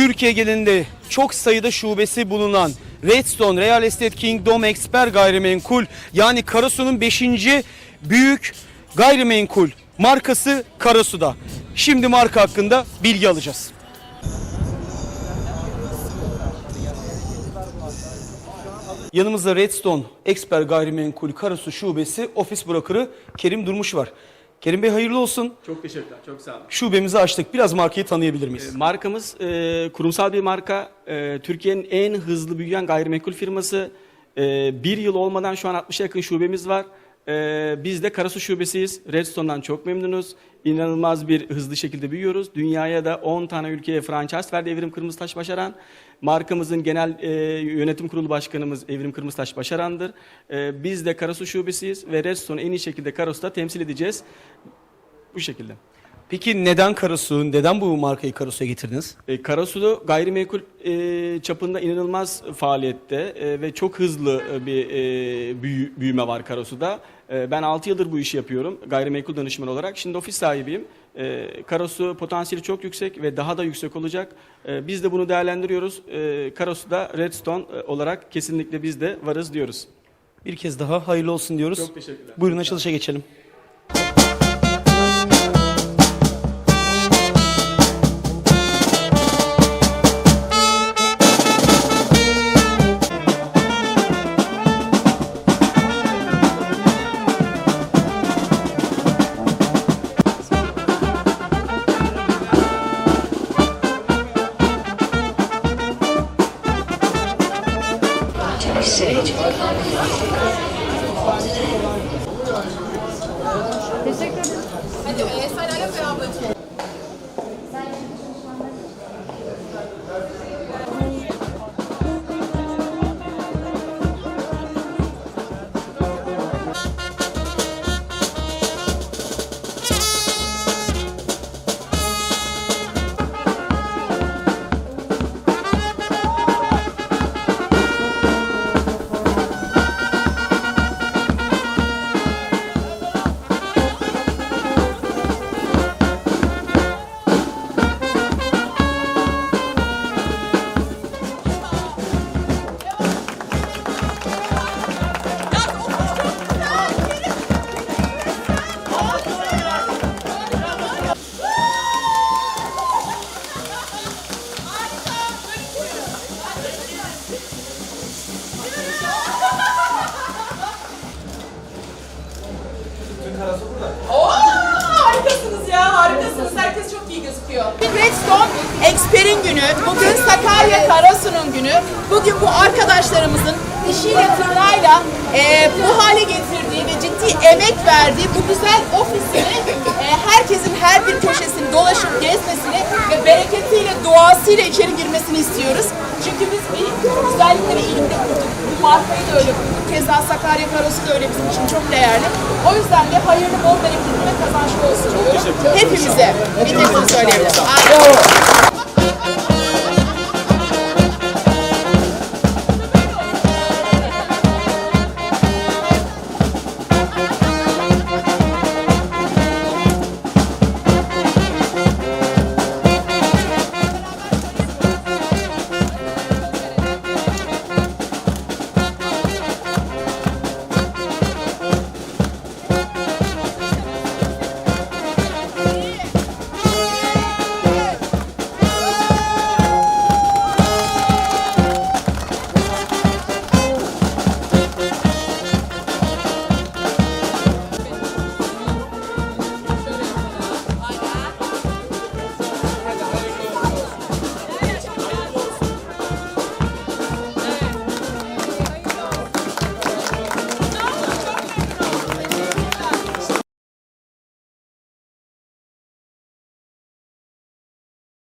Türkiye genelinde çok sayıda şubesi bulunan Redstone Real Estate Kingdom Expert Gayrimenkul yani Karasu'nun 5. büyük gayrimenkul markası Karasu'da. Şimdi marka hakkında bilgi alacağız. Yanımızda Redstone Expert Gayrimenkul Karasu Şubesi ofis brokerı Kerim Durmuş var. Kerim Bey hayırlı olsun. Çok teşekkürler, çok sağ olun. Şubemizi açtık. Biraz markayı tanıyabilir miyiz? Markamız e, kurumsal bir marka. E, Türkiye'nin en hızlı büyüyen gayrimenkul firması. E, bir yıl olmadan şu an 60'a yakın şubemiz var. E, biz de Karasu şubesiyiz. Redstone'dan çok memnunuz. İnanılmaz bir hızlı şekilde büyüyoruz. Dünyaya da 10 tane ülkeye franchise verdi Evrim Kırmızıtaş Başaran. Markamızın genel e, yönetim kurulu başkanımız Evrim Kırmızıtaş Başaran'dır. E, biz de Karasu şubesiyiz ve Redstone'u en iyi şekilde Karasu'da temsil edeceğiz. Bu şekilde. Peki neden Karasu? Neden bu markayı Karasu'ya getirdiniz? E, Karasu'da gayrimenkul e, çapında inanılmaz faaliyette e, ve çok hızlı e, bir e, büyü- büyüme var Karasu'da. E, ben 6 yıldır bu işi yapıyorum gayrimenkul danışman olarak. Şimdi ofis sahibiyim. E, Karasu potansiyeli çok yüksek ve daha da yüksek olacak. E, biz de bunu değerlendiriyoruz. E, Karasu'da Redstone e, olarak kesinlikle biz de varız diyoruz. Bir kez daha hayırlı olsun diyoruz. Çok teşekkürler. Buyurun açılışa geçelim. Oo, harikasınız ya, harikasınız. Herkes çok iyi gözüküyor. Redstone Expert'in günü, bugün Sakarya Karasu'nun günü. Bugün bu arkadaşlarımızın işiyle tırnağıyla e, bu hale getirdiği ve ciddi emek verdiği bu güzel ofisini e, herkesin her bir köşesini dolaşıp gezmesini ve bereketiyle, duasıyla içeri girmesini istiyoruz. Çünkü biz bir güzellikleri ilimde kurduk. Bu markayı da öyle kurduk. Keza Sakarya Karosu da öyle bizim için çok değerli. O yüzden de hayırlı, bol bereketli ve kazançlı olsun diyorum. Hepimize bir tek bunu söyleyebilirim.